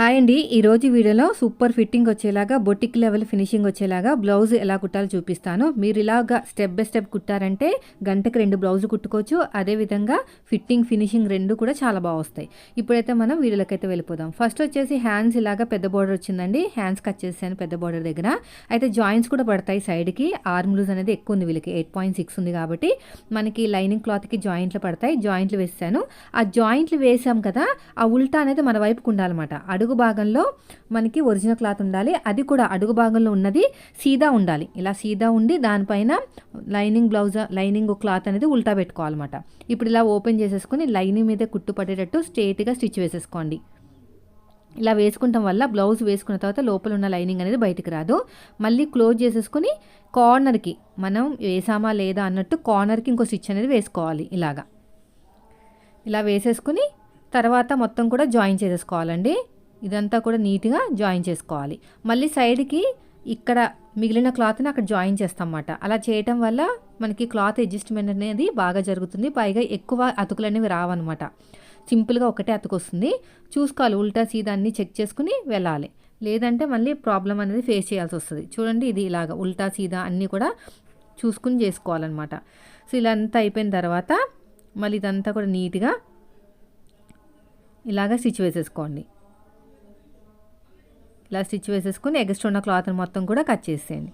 Hi అండి. ఈరోజు వీడియోలో సూపర్ ఫిట్టింగ్ వచ్చేలాగా బొటిక్ లెవెల్ ఫినిషింగ్ వచ్చేలాగా బ్లౌజ్ ఎలా కుట్టాలో చూపిస్తాను. మీరు ఇలాగా స్టెప్ బై స్టెప్ కుట్టారంటే గంటకి రెండు బ్లౌజ్ కుట్టుకోవచ్చు. అదేవిధంగా ఫిట్టింగ్ ఫినిషింగ్ రెండు కూడా చాలా బాగా వస్తాయి. ఇప్పుడైతే మనం వీడియోలోకి అయితే వెళ్ళిపోదాం. ఫస్ట్ వచ్చేసి హ్యాండ్స్ ఇలాగా పెద్ద బార్డర్ వచ్చిందండి. హ్యాండ్స్ కట్ చేసాను పెద్ద బార్డర్ దగ్గర. అయితే జాయింట్స్ కూడా పడతాయి సైడ్కి. ఆర్మ్ లూజ్ అనేది ఎక్కువ ఉంది వీళ్ళకి. ఎయిట్ పాయింట్ సిక్స్ ఉంది కాబట్టి మనకి లైనింగ్ క్లాత్కి జాయింట్లు పడతాయి. జాయింట్లు వేసాను ఆ జాయింట్లు వేసాం కదా ఆ ఉల్టా అనేది మన వైపుకు ఉండాలన్నమాట. అడుగు అడుగు భాగంలో మనకి ఒరిజినల్ క్లాత్ ఉండాలి. అది కూడా అడుగు భాగంలో ఉన్నది సీదా ఉండాలి. ఇలా సీదా ఉండి దానిపైన లైనింగ్ బ్లౌజ్ లైనింగ్ క్లాత్ అనేది ఉల్టా పెట్టుకోవాలన్నమాట. ఇప్పుడు ఇలా ఓపెన్ చేసేసుకుని లైనింగ్ మీదే కుట్టు పట్టేటట్టు స్ట్రేట్గా స్టిచ్ వేసేసుకోండి. ఇలా వేసుకుంటాం వల్ల బ్లౌజ్ వేసుకున్న తర్వాత లోపల ఉన్న లైనింగ్ అనేది బయటికి రాదు. మళ్ళీ క్లోజ్ చేసేసుకొని కార్నర్కి మనం వేసామా లేదా అన్నట్టు కార్నర్కి ఇంకో స్టిచ్ అనేది వేసుకోవాలి ఇలాగా. ఇలా వేసేసుకుని తర్వాత మొత్తం కూడా జాయిన్ చేసేసుకోవాలండి. ఇదంతా కూడా నీట్గా జాయిన్ చేసుకోవాలి. మళ్ళీ సైడ్కి ఇక్కడ మిగిలిన క్లాత్ని అక్కడ జాయిన్ చేస్తాం అన్నమాట అలా చేయటం వల్ల మనకి క్లాత్ అడ్జస్ట్మెంట్ అనేది బాగా జరుగుతుంది. పైగా ఎక్కువ అతుకులు అనేవి రావన్నమాట. సింపుల్గా ఒకటే అతుకు వస్తుంది చూసుకోవాలి. ఉల్టా సీదా అన్నీ చెక్ చేసుకుని వెళ్ళాలి. లేదంటే మళ్ళీ ప్రాబ్లం అనేది ఫేస్ చేయాల్సి వస్తుంది. చూడండి ఇది ఇలాగ ఉల్టా సీదా అన్నీ కూడా చూసుకుని చేసుకోవాలన్నమాట. సో ఇలా అంతా అయిపోయిన తర్వాత మళ్ళీ ఇదంతా కూడా నీట్గా ఇలాగ స్టిచ్ వేసేసుకోండి. ఇలా స్టిచ్ వేసేసుకుని ఎగస్ట్రా ఉన్న క్లాత్ని మొత్తం కూడా కట్ చేసేయండి.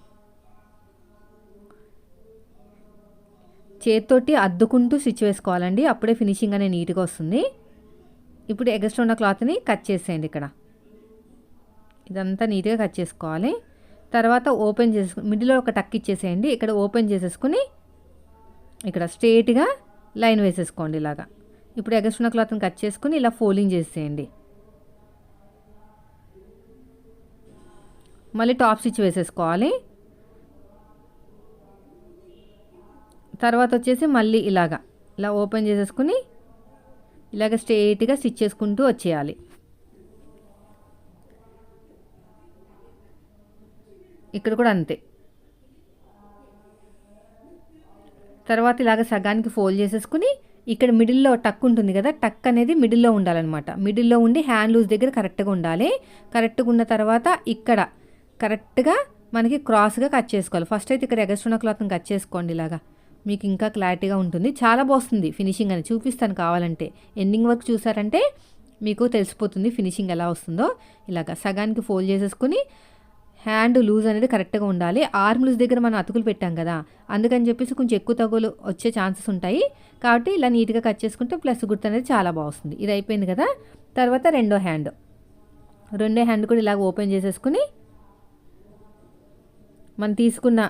చేతితోటి అద్దుకుంటూ స్టిచ్ వేసుకోవాలండి. అప్పుడే ఫినిషింగ్ అనేది నీట్గా వస్తుంది. ఇప్పుడు ఎగస్ట్రా ఉన్న క్లాత్ని కట్ చేసేయండి ఇక్కడ. ఇదంతా నీట్గా కట్ చేసుకోవాలి. తర్వాత ఓపెన్ చేసు మిడిల్లో ఒక టక్ ఇచ్చేసేయండి. ఇక్కడ ఓపెన్ చేసేసుకుని ఇక్కడ స్ట్రేట్గా లైన్ వేసేసుకోండి ఇలాగా. ఇప్పుడు ఎగస్ట్రా క్లాత్ని కట్ చేసుకుని ఇలా ఫోల్డింగ్ చేసేయండి. మళ్ళీ టాప్ స్టిచ్ వేసేసుకోవాలి. తర్వాత వచ్చేసి మళ్ళీ ఇలాగా ఇలా ఓపెన్ చేసేసుకుని ఇలాగ స్ట్రేట్గా స్టిచ్ చేసుకుంటూ వచ్చేయాలి. ఇక్కడ కూడా అంతే. తర్వాత ఇలాగ సగానికి ఫోల్డ్ చేసేసుకుని ఇక్కడ మిడిల్లో టక్ ఉంటుంది కదా టక్ అనేది మిడిల్లో ఉండాలన్నమాట. మిడిల్లో ఉండి హ్యాండ్ లూజ్ దగ్గర కరెక్ట్గా ఉండాలి. కరెక్ట్గా ఉన్న తర్వాత ఇక్కడ కరెక్ట్గా మనకి క్రాస్గా కట్ చేసుకోవాలి. ఫస్ట్ అయితే ఇక్కడ ఎగస్ట్రున్న క్లాత్ని కట్ చేసుకోండి ఇలాగా. మీకు ఇంకా క్లారిటీగా ఉంటుంది. చాలా బాగుంది ఫినిషింగ్ అని చూపిస్తాను కావాలంటే. ఎండింగ్ వర్క్ చూసారంటే మీకు తెలిసిపోతుంది ఫినిషింగ్ ఎలా వస్తుందో. ఇలాగ సగానికి ఫోల్డ్ చేసేసుకుని హ్యాండ్ లూజ్ అనేది కరెక్ట్గా ఉండాలి. ఆర్మ్ లూజ్ దగ్గర మనం అతుకులు పెట్టాం కదా. అందుకని చెప్పేసి కొంచెం ఎక్కువ తగులు వచ్చే ఛాన్సెస్ ఉంటాయి. కాబట్టి ఇలా నీట్గా కట్ చేసుకుంటే ప్లస్ గుర్తు అనేది చాలా బాగుంది. ఇది అయిపోయింది కదా. తర్వాత రెండో హ్యాండ్. రెండో హ్యాండ్ కూడా ఇలాగ ఓపెన్ చేసేసుకుని మనం తీసుకున్న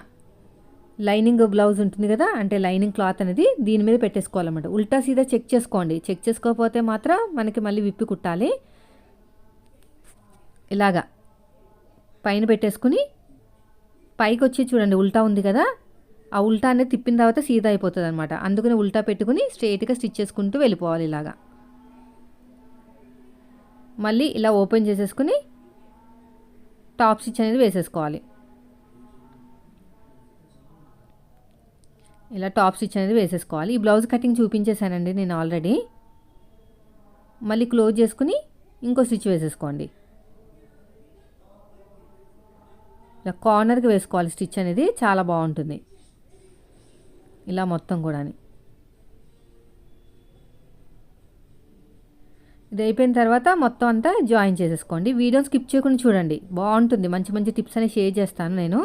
లైనింగ్ బ్లౌజ్ ఉంటుంది కదా అంటే లైనింగ్ క్లాత్ అనేది దీని మీద పెట్టేసుకోవాలన్నమాట. ఉల్టా సీదా చెక్ చేసుకోండి. చెక్ చేసుకోకపోతే మాత్రం మనకి మళ్ళీ విప్పి కుట్టాలి. ఇలాగా పైన పెట్టేసుకుని పైకి వచ్చి చూడండి ఉల్టా ఉంది కదా ఆ ఉల్టా అనేది తిప్పిన తర్వాత సీదా అయిపోతుంది అనమాట అందుకని ఉల్టా పెట్టుకుని స్ట్రైట్గా స్టిచ్ చేసుకుంటూ వెళ్ళిపోవాలి ఇలాగా. మళ్ళీ ఇలా ఓపెన్ చేసేసుకుని టాప్ స్టిచ్ అనేది వేసేసుకోవాలి. ఇలా టాప్ స్టిచ్ అనేది వేసేసుకోవాలి. ఈ బ్లౌజ్ కటింగ్ చూపించేశానండి నేను ఆల్రెడీ. మళ్ళీ క్లోజ్ చేసుకుని ఇంకో స్టిచ్ వేసేసుకోండి. ఇలా కార్నర్కి వేసుకోవాలి స్టిచ్ అనేది. చాలా బాగుంటుంది. ఇలా మొత్తం కూడా ఇది అయిపోయిన తర్వాత మొత్తం అంతా జాయిన్ చేసేసుకోండి. వీడియోని స్కిప్ చేయకుండా చూడండి. బాగుంటుంది. మంచి మంచి టిప్స్ అనేవి షేర్ చేస్తాను నేను.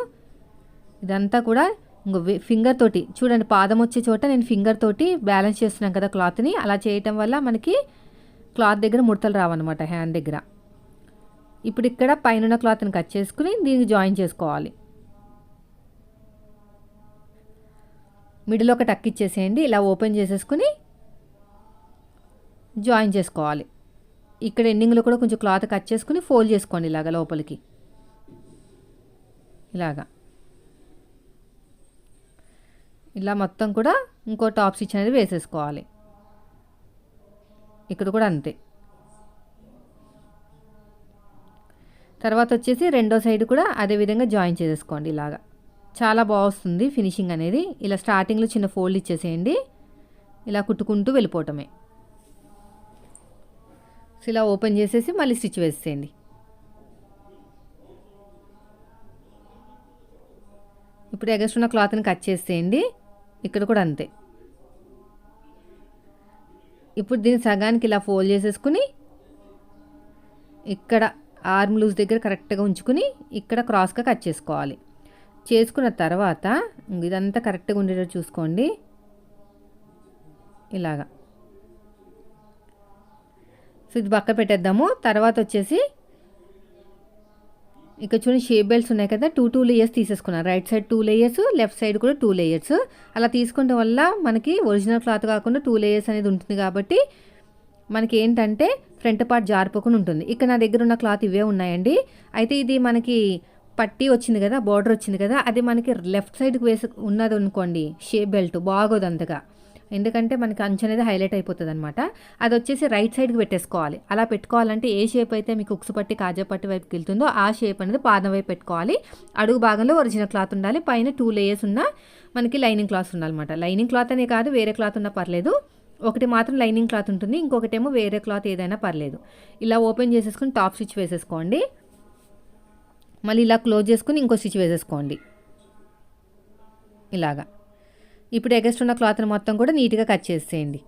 ఇదంతా కూడా ఇంకో ఫింగర్ తోటి చూడండి పాదం వచ్చే చోట నేను ఫింగర్ తోటి బ్యాలెన్స్ చేస్తున్నాను కదా క్లాత్ని అలా చేయటం వల్ల మనకి క్లాత్ దగ్గర ముడతలు రావన్నమాట హ్యాండ్ దగ్గర. ఇప్పుడు ఇక్కడ పైన క్లాత్ని కట్ చేసుకుని దీనికి జాయిన్ చేసుకోవాలి. మిడిల్ ఒక టక్ ఇచ్చేసేయండి ఇలా ఓపెన్ చేసేసుకుని జాయిన్ చేసుకోవాలి. ఇక్కడ ఎండింగ్లో కూడా కొంచెం క్లాత్ కట్ చేసుకుని ఫోల్డ్ చేసుకోండి ఇలాగ లోపలికి. ఇలాగా. ఇలా మొత్తం కూడా ఇంకో టాప్ స్టిచ్ అనేది వేసేసుకోవాలి. ఇక్కడ కూడా అంతే. తర్వాత వచ్చేసి రెండో సైడ్ కూడా అదే విధంగా జాయిన్ చేసేసుకోండి ఇలాగా. చాలా బాగుంది ఫినిషింగ్ అనేది. ఇలా స్టార్టింగ్లో చిన్న ఫోల్డ్ ఇచ్చేసేయండి. ఇలా కుట్టుకుంటూ వెళ్ళిపోవటమే. సో ఇలా ఓపెన్ చేసేసి మళ్ళీ స్టిచ్ వేసేయండి ఇప్పుడు ఎగస్ట్ ఉన్న క్లాత్ని కట్ చేసేయండి. ఇక్కడ కూడా అంతే. ఇప్పుడు దీన్ని సగానికి ఇలా ఫోల్డ్ చేసేసుకుని ఇక్కడ ఆర్మ్ లూజ్ దగ్గర కరెక్ట్గా ఉంచుకుని ఇక్కడ క్రాస్గా కట్ చేసుకోవాలి. చేసుకున్న తర్వాత ఇదంతా కరెక్ట్గా ఉండేటట్టు చూసుకోండి. ఇలాగా. సో ఇది పక్క పెట్టేద్దాము. తర్వాత వచ్చేసి ఇక్కడ చూడండి షేప్ బెల్ట్స్ ఉన్నాయి కదా టూ టూ లేయర్స్ తీసేసుకున్నాను. Right side two layers left side కూడా టూ లేయర్స్ అలా తీసుకోవడం వల్ల మనకి ఒరిజినల్ క్లాత్ కాకుండా టూ లేయర్స్ అనేది ఉంటుంది కాబట్టి మనకి ఏంటంటే ఫ్రంట్ పార్ట్ జారిపోకుండా ఉంటుంది. ఇక్కడ నా దగ్గర ఉన్న క్లాత్ ఇవే ఉన్నాయండి. అయితే ఇది మనకి పట్టి వచ్చింది కదా బార్డర్ వచ్చింది కదా అది మనకి లెఫ్ట్ సైడ్కి వేసి ఉన్నది అనుకోండి షేప్ బెల్ట్ బాగోదు అంతగా. ఎందుకంటే మనకి అంచు అనేది హైలైట్ అయిపోతుంది అనమాట అది వచ్చేసి రైట్ సైడ్కి పెట్టేసుకోవాలి. అలా పెట్టుకోవాలంటే ఏ షేప్ అయితే మీకు ఉక్సు పట్టి కాజా పట్టి వైపుకి వెళ్తుందో ఆ షేప్ అనేది పాదం వైపు పెట్టుకోవాలి. అడుగు భాగంలో ఒరిజినల్ క్లాత్ ఉండాలి. పైన టూ లేయర్స్ ఉన్న మనకి లైనింగ్ క్లాత్ ఉండాలన్నమాట లైనింగ్ క్లాత్ అనే కాదు వేరే క్లాత్ ఉన్నా పర్లేదు. ఒకటి మాత్రం లైనింగ్ క్లాత్ ఉంటుంది. ఇంకొకటేమో వేరే క్లాత్ ఏదైనా పర్లేదు. ఇలా ఓపెన్ చేసేసుకుని టాప్ స్టిచ్ వేసేసుకోండి. మళ్ళీ ఇలా క్లోజ్ చేసుకుని ఇంకో స్టిచ్ వేసేసుకోండి. ఇలాగా. ఇప్పుడు ఎగస్ట్ ఉన్న క్లాత్ని మొత్తం కూడా నీట్గా కట్ చేసేయండి.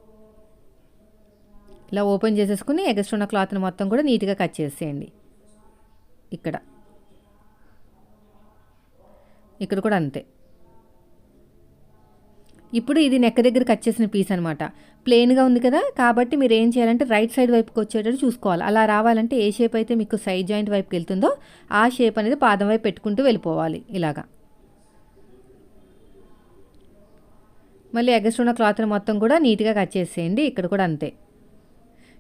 ఇలా ఓపెన్ చేసేసుకుని ఎగస్ట్ ఉన్న క్లాత్ని మొత్తం కూడా నీట్గా కట్ చేసేయండి. ఇక్కడ. ఇక్కడ కూడా అంతే. ఇప్పుడు ఇది నెక్క దగ్గర కట్ చేసిన పీస్ అనమాట ప్లెయిన్గా ఉంది కదా కాబట్టి మీరు ఏం చేయాలంటే రైట్ సైడ్ వైపుకి వచ్చేటట్టు చూసుకోవాలి. అలా రావాలంటే ఏ షేప్ అయితే మీకు సైడ్ జాయింట్ వైపుకి వెళ్తుందో ఆ షేప్ అనేది పాదం వైపు పెట్టుకుంటూ వెళ్ళిపోవాలి ఇలాగా. మళ్ళీ ఎగస్ట్ ఉన్న క్లాత్ని మొత్తం కూడా నీట్గా కట్ చేసేయండి. ఇక్కడ కూడా అంతే.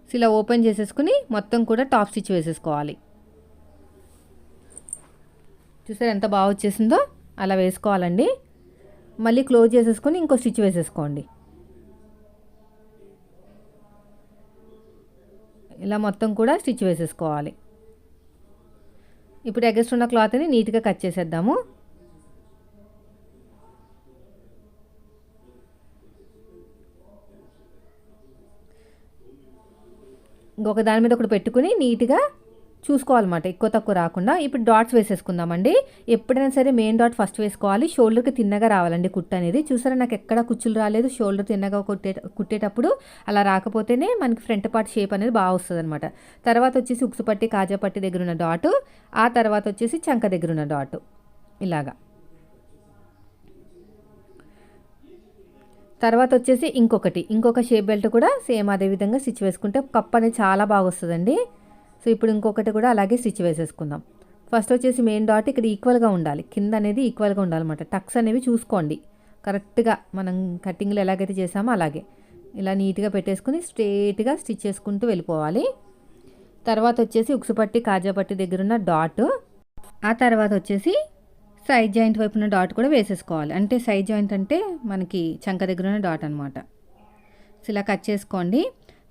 సో ఇలా ఓపెన్ చేసేసుకుని మొత్తం కూడా టాప్ స్టిచ్ వేసేసుకోవాలి. చూసారు ఎంత బాగా వచ్చేసిందో? అలా వేసుకోవాలండి. మళ్ళీ క్లోజ్ చేసేసుకొని ఇంకో స్టిచ్ వేసేసుకోండి. ఇలా మొత్తం కూడా స్టిచ్ వేసేసుకోవాలి. ఇప్పుడు ఎగస్ట్ ఉన్న క్లాత్ని నీట్గా కట్ చేసేద్దాము. ఒక దాని మీద ఒకటి పెట్టుకుని నీట్గా చూసుకోవాలన్నమాట. ఎక్కువ తక్కువ రాకుండా. ఇప్పుడు డాట్స్ వేసేసుకుందామండి. ఎప్పుడైనా సరే మెయిన్ డాట్ ఫస్ట్ వేసుకోవాలి. షోల్డర్కి తిన్నగా రావాలండి కుట్ట అనేది. చూసారా నాకు ఎక్కడ కుచ్చులు రాలేదు. షోల్డర్ తిన్నగా కుట్టే కుట్టేటప్పుడు అలా రాకపోతేనే మనకి ఫ్రంట్ పార్ట్ షేప్ అనేది బాగా వస్తుంది అనమాట తర్వాత వచ్చేసి ఉక్సు పట్టి కాజా పట్టి దగ్గర ఉన్న డాటు. ఆ తర్వాత వచ్చేసి చంక దగ్గర ఉన్న డాటు. ఇలాగా. తర్వాత వచ్చేసి ఇంకొకటి. ఇంకొక షేప్ బెల్ట్ కూడా సేమ్ అదే విధంగా స్టిచ్ వేసుకుంటే కప్ అనేది చాలా బాగా వస్తుందండి సో ఇప్పుడు ఇంకొకటి కూడా అలాగే స్టిచ్ వేసేసుకుందాం. ఫస్ట్ వచ్చేసి మెయిన్ డాట్ ఇక్కడ ఈక్వల్గా ఉండాలి. కింద అనేది ఈక్వల్గా ఉండాలన్నమాట. టక్స్ అనేవి చూసుకోండి. కరెక్ట్గా మనం కటింగ్లో ఎలాగైతే చేసామో అలాగే. ఇలా నీట్గా పెట్టేసుకుని స్ట్రేట్గా స్టిచ్ చేసుకుంటూ వెళ్ళిపోవాలి. తర్వాత వచ్చేసి ఉక్సుపట్టి కాజాపట్టి దగ్గర ఉన్న డాట్ ఆ తర్వాత వచ్చేసి సైడ్ జాయింట్ వైపు ఉన్న డాట్ కూడా వేసేసుకోవాలి. అంటే సైడ్ జాయింట్ అంటే మనకి చంక దగ్గర ఉన్న డాట్ అనమాట సో ఇలా కట్ చేసుకోండి.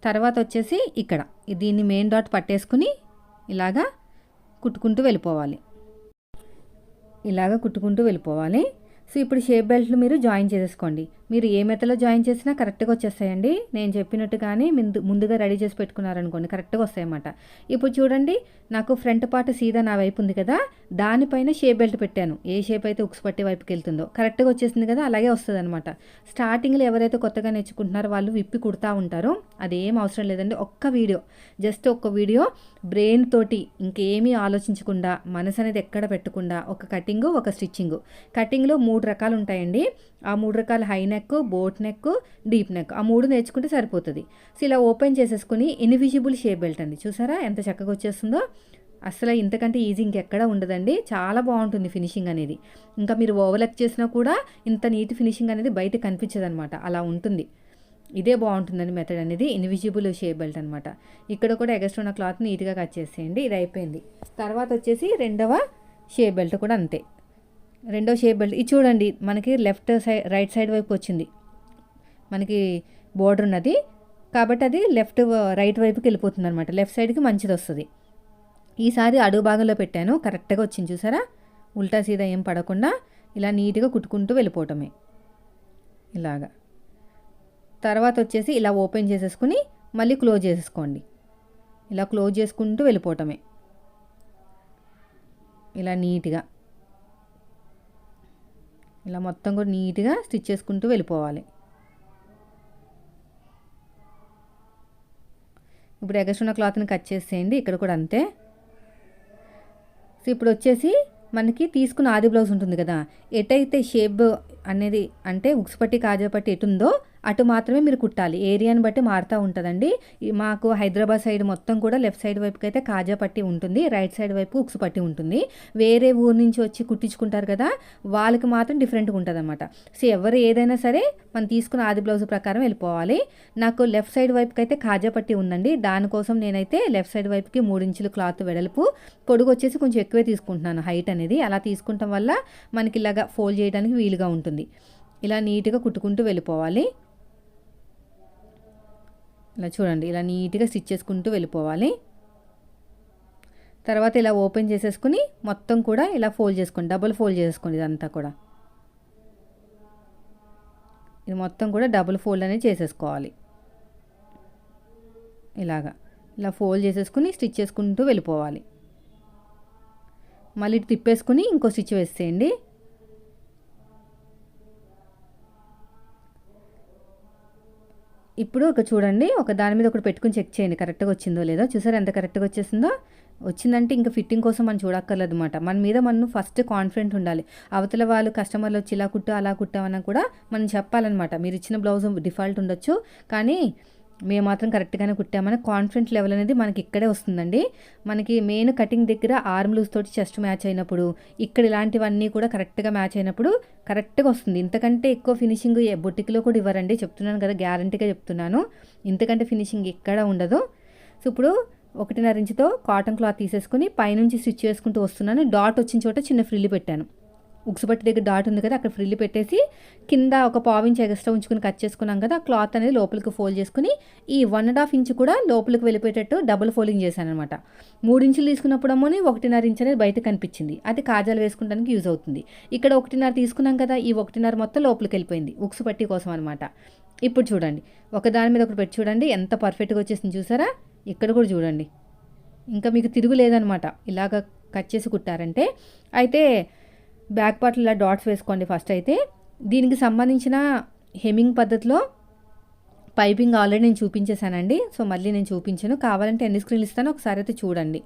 తర్వాత వచ్చేసి ఇక్కడ. దీన్ని మెయిన్ డాట్ పట్టేసుకుని ఇలాగా కుట్టుకుంటూ వెళ్ళిపోవాలి. ఇలాగ కుట్టుకుంటూ వెళ్ళిపోవాలి. సో ఇప్పుడు షేప్ బెల్ట్లు మీరు జాయిన్ చేసేసుకోండి. మీరు ఏ మెత్తలో జాయిన్ చేసినా కరెక్ట్గా వచ్చేస్తాయండి. నేను చెప్పినట్టుగానే ముందు ముందుగా రెడీ చేసి పెట్టుకున్నారనుకోండి కరెక్ట్గా వస్తాయన్నమాట. ఇప్పుడు చూడండి నాకు ఫ్రంట్ పార్ట్ సీదా నా వైపు ఉంది కదా దానిపైన షేప్ బెల్ట్ పెట్టాను. ఏ షేప్ అయితే ఉక్స్ పట్టి వైపుకి వెళ్తుందో. కరెక్ట్గా వచ్చేసింది కదా అలాగే వస్తుంది అనమాట స్టార్టింగ్లో ఎవరైతే కొత్తగా నేర్చుకుంటున్నారో వాళ్ళు విప్పి కుడతా ఉంటారు. అదేం అవసరం లేదండి ఒక్క వీడియో. జస్ట్ ఒక్క వీడియో. బ్రెయిన్ తోటి ఇంకేమీ ఆలోచించకుండా మనసు అనేది ఎక్కడ పెట్టకుండా ఒక కటింగ్ ఒక స్టిచ్చింగ్. కటింగ్లో మూడు రకాలు ఉంటాయండి. ఆ మూడు రకాల high neck boat neck deep neck ఆ మూడు నేర్చుకుంటే సరిపోతుంది. సో ఇలా ఓపెన్ చేసేసుకుని ఇన్విజిబుల్ షేప్ బెల్ట్ అండి. చూసారా? ఎంత చక్కగా వచ్చేస్తుందో. అసలు ఇంతకంటే ఈజీ ఇంకెక్కడ ఉండదండి. చాలా బాగుంటుంది ఫినిషింగ్ అనేది. ఇంకా మీరు ఓవర్లక్ చేసినా కూడా ఇంత నీట్ ఫినిషింగ్ అనేది బయట కనిపించదు అనమాట అలా ఉంటుంది. ఇదే బాగుంటుందండి మెథడ్ అనేది. ఇన్విజిబుల్ షేప్ బెల్ట్ అనమాట ఇక్కడ కూడా ఎగస్ట్రా ఉన్న క్లాత్ నీట్గా కట్ చేసేయండి. ఇది అయిపోయింది. తర్వాత వచ్చేసి రెండవ షేప్ బెల్ట్ కూడా అంతే. రెండో షేప్ బెల్ట్ ఇది చూడండి మనకి లెఫ్ట్ సైడ్ రైట్ సైడ్ వైపు వచ్చింది. మనకి బోర్డర్ ఉన్నది. కాబట్టి అది లెఫ్ట్ రైట్ వైపుకి వెళ్ళిపోతుంది అనమాట లెఫ్ట్ సైడ్కి మంచిది వస్తుంది. ఈసారి అడుగు భాగంలో పెట్టాను. కరెక్ట్గా వచ్చింది చూసారా? ఉల్టా సీదా ఏం పడకుండా ఇలా నీట్గా కుట్టుకుంటూ వెళ్ళిపోవటమే. ఇలాగా. తర్వాత వచ్చేసి ఇలా ఓపెన్ చేసేసుకుని మళ్ళీ క్లోజ్ చేసేసుకోండి. ఇలా క్లోజ్ చేసుకుంటూ వెళ్ళిపోవటమే. ఇలా నీట్గా. ఇలా మొత్తం కూడా నీట్గా స్టిచ్ చేసుకుంటూ వెళ్ళిపోవాలి. ఇప్పుడు ఎగస్ట్ ఉన్న క్లాత్ని కట్ చేసేయండి ఇక్కడ కూడా అంతే. సో ఇప్పుడు వచ్చేసి మనకి తీసుకున్న ఆది బ్లౌజ్ ఉంటుంది కదా ఎటైతే షేప్ అనేది అంటే ఉక్సుపట్టి కాజాపట్టి ఎటుందో అటు మాత్రమే మీరు కుట్టాలి. ఏరియాని బట్టి మారుతూ ఉంటుందండి. మాకు హైదరాబాద్ సైడ్ మొత్తం కూడా లెఫ్ట్ సైడ్ వైపుకి అయితే కాజా పట్టి ఉంటుంది. రైట్ సైడ్ వైపు ఉక్సు పట్టి ఉంటుంది. వేరే ఊరు నుంచి వచ్చి కుట్టించుకుంటారు కదా వాళ్ళకి మాత్రం డిఫరెంట్గా ఉంటుంది అనమాట సో ఎవరు ఏదైనా సరే మనం తీసుకున్న ఆది బ్లౌజ్ ప్రకారం వెళ్ళిపోవాలి. నాకు లెఫ్ట్ సైడ్ వైపుకి అయితే కాజా పట్టి ఉందండి. దానికోసం నేనైతే లెఫ్ట్ సైడ్ వైపుకి మూడించులు క్లాత్ వెడల్పు. పొడుగు వచ్చేసి కొంచెం ఎక్కువే తీసుకుంటున్నాను. హైట్ అనేది అలా తీసుకుంటాం వల్ల మనకి ఇలాగా ఫోల్డ్ చేయడానికి వీలుగా ఉంటుంది. ఇలా నీట్గా కుట్టుకుంటూ వెళ్ళిపోవాలి. ఇలా చూడండి ఇలా నీట్గా స్టిచ్ చేసుకుంటూ వెళ్ళిపోవాలి. తర్వాత ఇలా ఓపెన్ చేసేసుకుని మొత్తం కూడా ఇలా ఫోల్డ్ చేసుకోండి డబుల్ ఫోల్డ్ చేసుకోండి ఇదంతా కూడా. ఇది మొత్తం కూడా డబుల్ ఫోల్డ్ అనేది చేసేసుకోవాలి. ఇలాగా ఇలా ఫోల్డ్ చేసేసుకుని స్టిచ్ చేసుకుంటూ వెళ్ళిపోవాలి. మళ్ళీ తిప్పేసుకుని ఇంకో స్టిచ్ వేసేయండి. ఇప్పుడు ఒక చూడండి ఒక దాని మీద ఒకటి పెట్టుకుని చెక్ చేయండి కరెక్ట్గా వచ్చిందో లేదో. చూసారు ఎంత కరెక్ట్గా వచ్చేసిందో? వచ్చిందంటే ఇంకా ఫిట్టింగ్ కోసం మనం చూడక్కర్లేదు అనమాట మన మీద మనం ఫస్ట్ కాన్ఫిడెంట్ ఉండాలి. అవతల వాళ్ళు కస్టమర్లు వచ్చి ఇలా కుట్టు అలా కుట్టామన్నా కూడా మనం చెప్పాలన్నమాట. మీరు ఇచ్చిన బ్లౌజ్ డిఫాల్ట్ ఉండొచ్చు. కానీ మేము మాత్రం కరెక్ట్గానే కుట్టామని కాన్ఫిడెంట్ లెవెల్ అనేది మనకి ఇక్కడే వస్తుందండి. మనకి మెయిన్ కటింగ్ దగ్గర ఆర్మ్ లూజ్ తోటి చెస్ట్ మ్యాచ్ అయినప్పుడు ఇక్కడ ఇలాంటివన్నీ కూడా కరెక్ట్గా మ్యాచ్ అయినప్పుడు కరెక్ట్గా వస్తుంది. ఇంతకంటే ఎక్కువ ఫినిషింగ్ బొట్టికిలో కూడా ఇవ్వరండి. చెప్తున్నాను కదా గ్యారంటీగా చెప్తున్నాను. ఇంతకంటే ఫినిషింగ్ ఎక్కడ ఉండదు. సో ఇప్పుడు ఒకటిన్నర ఇంచుతో కాటన్ క్లాత్ తీసేసుకుని పైనుంచి స్టిచ్ చేసుకుంటూ వస్తున్నాను. డాట్ వచ్చిన చోట చిన్న ఫ్రిల్లు పెట్టాను. ఉక్సుపట్టి దగ్గర డాట్ ఉంది కదా అక్కడ ఫ్రిల్లు పెట్టేసి కింద ఒక పావు ఇంచ్ ఎక్స్ట్రా ఉంచుకుని కట్ చేసుకున్నాం కదా ఆ క్లాత్ అనేది లోపలికి ఫోల్డ్ చేసుకుని ఈ వన్ అండ్ హాఫ్ ఇంచ్ కూడా లోపలికి వెళ్ళిపోయేటట్టు డబుల్ ఫోల్డింగ్ చేశాను అనమాట మూడు ఇంచులు తీసుకున్నప్పుడు అమ్మని ఒకటిన్నర ఇంచ్ అనేది బయట కనిపించింది. అది కాజాలు వేసుకోవడానికి యూజ్ అవుతుంది. ఇక్కడ ఒకటిన్నర తీసుకున్నాం కదా ఈ ఒకటిన్నర మొత్తం లోపలికి వెళ్ళిపోయింది ఉక్సు పట్టి కోసం అనమాట ఇప్పుడు చూడండి ఒకదాని మీద ఒకటి పెట్టి చూడండి ఎంత పర్ఫెక్ట్గా వచ్చేసింది చూసారా? ఇక్కడ కూడా చూడండి. ఇంకా మీకు తిరుగు లేదనమాట ఇలాగ కట్ చేసి కుట్టారంటే అయితే బ్యాక్ పార్ట్లో ఇలా డాట్స్ వేసుకోండి ఫస్ట్ అయితే. దీనికి సంబంధించిన హెమింగ్ పద్ధతిలో పైపింగ్ ఆల్రెడీ నేను చూపించేశానండి. సో మళ్ళీ నేను చూపించాను. కావాలంటే ఎన్ని స్క్రీన్లు ఇస్తానో ఒకసారి అయితే చూడండి.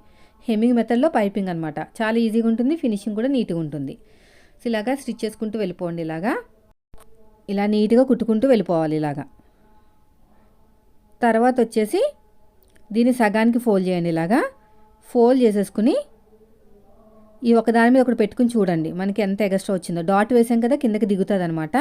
హెమ్మింగ్ మెథడ్లో పైపింగ్ అనమాట చాలా ఈజీగా ఉంటుంది ఫినిషింగ్ కూడా నీట్గా ఉంటుంది. సో ఇలాగా స్టిచ్ చేసుకుంటూ వెళ్ళిపోండి ఇలాగా. ఇలా నీట్గా కుట్టుకుంటూ వెళ్ళిపోవాలి ఇలాగా. తర్వాత వచ్చేసి దీన్ని సగానికి ఫోల్డ్ చేయండి ఇలాగా. ఫోల్డ్ చేసేసుకుని ఈ ఒక దాని మీద ఒకటి పెట్టుకుని చూడండి. మనకి ఎంత ఎగస్ట్రా వచ్చిందో. డాట్ వేసాం కదా కిందకి దిగుతుంది అనమాట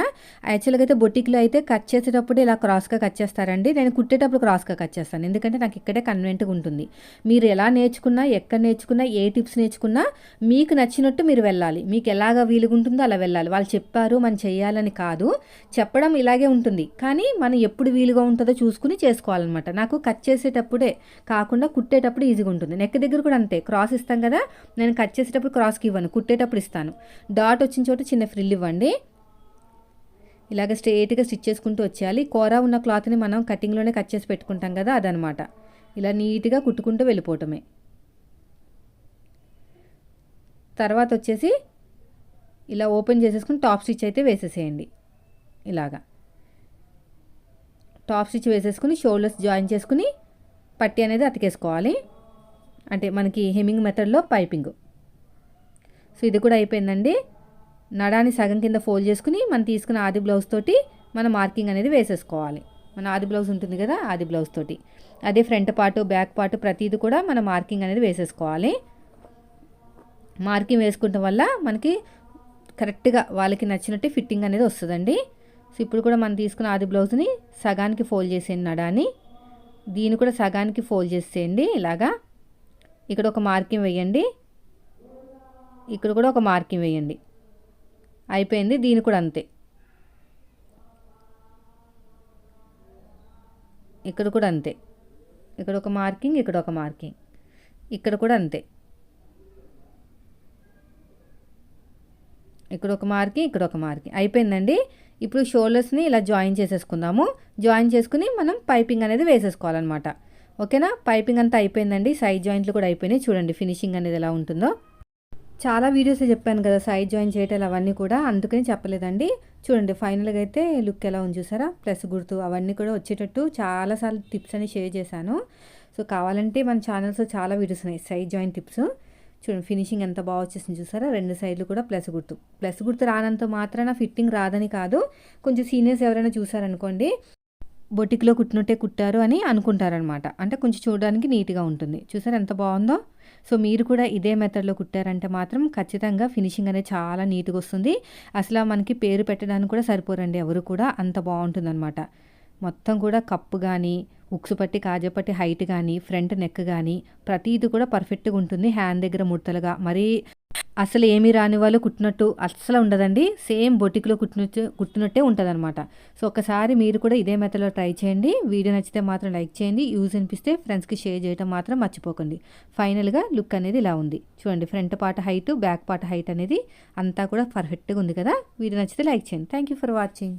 యాక్చువల్గా అయితే బొటిక్లో అయితే కట్ చేసేటప్పుడు ఇలా క్రాస్గా కట్ చేస్తారండి. నేను కుట్టేటప్పుడు క్రాస్గా కట్ చేస్తాను. ఎందుకంటే నాకు ఇక్కడే కన్వెంట్గా ఉంటుంది. మీరు ఎలా నేర్చుకున్నా ఎక్కడ నేర్చుకున్నా ఏ టిప్స్ నేర్చుకున్నా మీకు నచ్చినట్టు మీరు వెళ్ళాలి. మీకు ఎలాగ వీలుగా ఉంటుందో అలా వెళ్ళాలి. వాళ్ళు చెప్పారు మనం చేయాలని కాదు. చెప్పడం ఇలాగే ఉంటుంది. కానీ మనం ఎప్పుడు వీలుగా ఉంటుందో చూసుకుని చేసుకోవాలన్నమాట. నాకు కట్ చేసేటప్పుడే కాకుండా కుట్టేటప్పుడు ఈజీగా ఉంటుంది. నెక్ దగ్గర కూడా అంతే. క్రాస్ ఇస్తాం కదా నేను కట్ చేసేటప్పుడు క్రాస్కి ఇవ్వను. కుట్టేటప్పుడు ఇస్తాను. డాట్ వచ్చిన చోట చిన్న ఫ్రిల్ ఇవ్వండి. ఇలాగ స్ట్రేట్గా స్టిచ్ చేసుకుంటూ వచ్చేయాలి. కూర ఉన్న క్లాత్ని మనం కటింగ్లోనే కట్ చేసి పెట్టుకుంటాం కదా అదనమాట. ఇలా నీట్గా కుట్టుకుంటూ వెళ్ళిపోవటమే. తర్వాత వచ్చేసి ఇలా ఓపెన్ చేసేసుకుని టాప్ స్టిచ్ అయితే వేసేసేయండి. ఇలాగా. టాప్ స్టిచ్ వేసేసుకుని షోల్డర్స్ జాయిన్ చేసుకుని పట్టి అనేది అతికేసుకోవాలి. అంటే మనకి హెమ్మింగ్ మెథడ్లో పైపింగ్. సో ఇది కూడా అయిపోయిందండి. నడాన్ని సగం కింద ఫోల్డ్ చేసుకుని మనం తీసుకున్న ఆది బ్లౌజ్ తోటి మన మార్కింగ్ అనేది వేసేసుకోవాలి. మన ఆది బ్లౌజ్ ఉంటుంది కదా ఆది బ్లౌజ్ తోటి. అదే ఫ్రంట్ పార్ట్ బ్యాక్ పార్ట్ ప్రతిది కూడా మన మార్కింగ్ అనేది వేసేసుకోవాలి. మార్కింగ్ వేసుకుంటాం వల్ల మనకి కరెక్ట్గా వాళ్ళకి నచ్చినట్టు ఫిట్టింగ్ అనేది వస్తుందండి. సో ఇప్పుడు కూడా మనం తీసుకున్న ఆది బ్లౌజ్ని సగానికి ఫోల్డ్ చేసేయండి నడాని. దీన్ని కూడా సగానికి ఫోల్డ్ చేసేయండి ఇలాగా. ఇక్కడ ఒక మార్కింగ్ వేయండి. ఇక్కడ కూడా ఒక మార్కింగ్ వేయండి. అయిపోయింది దీని కూడా అంతే. ఇక్కడ కూడా అంతే. ఇక్కడ ఒక మార్కింగ్ ఇక్కడ ఒక మార్కింగ్. ఇక్కడ కూడా అంతే. ఇక్కడ ఒక మార్కింగ్ ఇక్కడ ఒక మార్కింగ్. అయిపోయిందండి. ఇప్పుడు షోల్డర్స్ని ఇలా జాయిన్ చేసేసుకుందాము. జాయిన్ చేసుకుని మనం పైపింగ్ అనేది వేసేసుకోవాలన్నమాట. ఓకేనా? పైపింగ్ అంతా అయిపోయిందండి. సైడ్ జాయింట్లు కూడా అయిపోయినాయి. చూడండి ఫినిషింగ్ అనేది ఎలా ఉంటుందో. చాలా వీడియోస్ చెప్పాను కదా సైడ్ జాయిన్ చేయటాలు అవన్నీ కూడా. అందుకని చెప్పలేదండి. చూడండి ఫైనల్గా అయితే లుక్ ఎలా ఉంది చూసారా? ప్లస్ గుర్తు అవన్నీ కూడా వచ్చేటట్టు చాలాసార్లు టిప్స్ అని షేర్ చేశాను. సో కావాలంటే మన ఛానల్స్లో చాలా వీడియోస్ ఉన్నాయి సైడ్ జాయిన్ టిప్స్ చూడండి ఫినిషింగ్ ఎంత బాగా వచ్చేసింది చూసారా? రెండు సైడ్లు కూడా ప్లస్ గుర్తు. ప్లస్ గుర్తు రానంత మాత్రాన ఫిట్టింగ్ రాదని కాదు. కొంచెం సీనియర్స్ ఎవరైనా చూసారనుకోండి బొటిక్లో కుట్టినట్టే కుట్టారు అని అనుకుంటారనమాట అంటే కొంచెం చూడడానికి నీట్గా ఉంటుంది. చూసారా ఎంత బాగుందో? సో మీరు కూడా ఇదే మెథడ్లో కుట్టారంటే మాత్రం ఖచ్చితంగా ఫినిషింగ్ అనేది చాలా నీట్గా వస్తుంది. అసలు మనకి పేరు పెట్టడానికి కూడా సరిపోరండి ఎవరు కూడా. అంత బాగుంటుందన్నమాట. మొత్తం కూడా కప్పు కానీ ఉక్సు పట్టి కాజపట్టి హైట్ కానీ ఫ్రంట్ నెక్ కానీ ప్రతిదీ కూడా పర్ఫెక్ట్గా ఉంటుంది. హ్యాండ్ దగ్గర ముడతలుగా. మరీ అసలు ఏమీ రాని వాళ్ళు కుట్టినట్టు అస్సలు ఉండదండి. సేమ్ బొటిక్లో కుట్టినట్టు కుట్టినట్టే ఉంటుందన్నమాట. సో ఒకసారి మీరు కూడా ఇదే మెథడ్లో ట్రై చేయండి. వీడియో నచ్చితే మాత్రం లైక్ చేయండి. యూజ్ అనిపిస్తే ఫ్రెండ్స్కి షేర్ చేయడం మాత్రం మర్చిపోకండి. ఫైనల్గా లుక్ అనేది ఇలా ఉంది. చూడండి front part height back part height అనేది అంతా కూడా పర్ఫెక్ట్గా ఉంది కదా. వీడియో నచ్చితే లైక్ చేయండి. Thank you for watching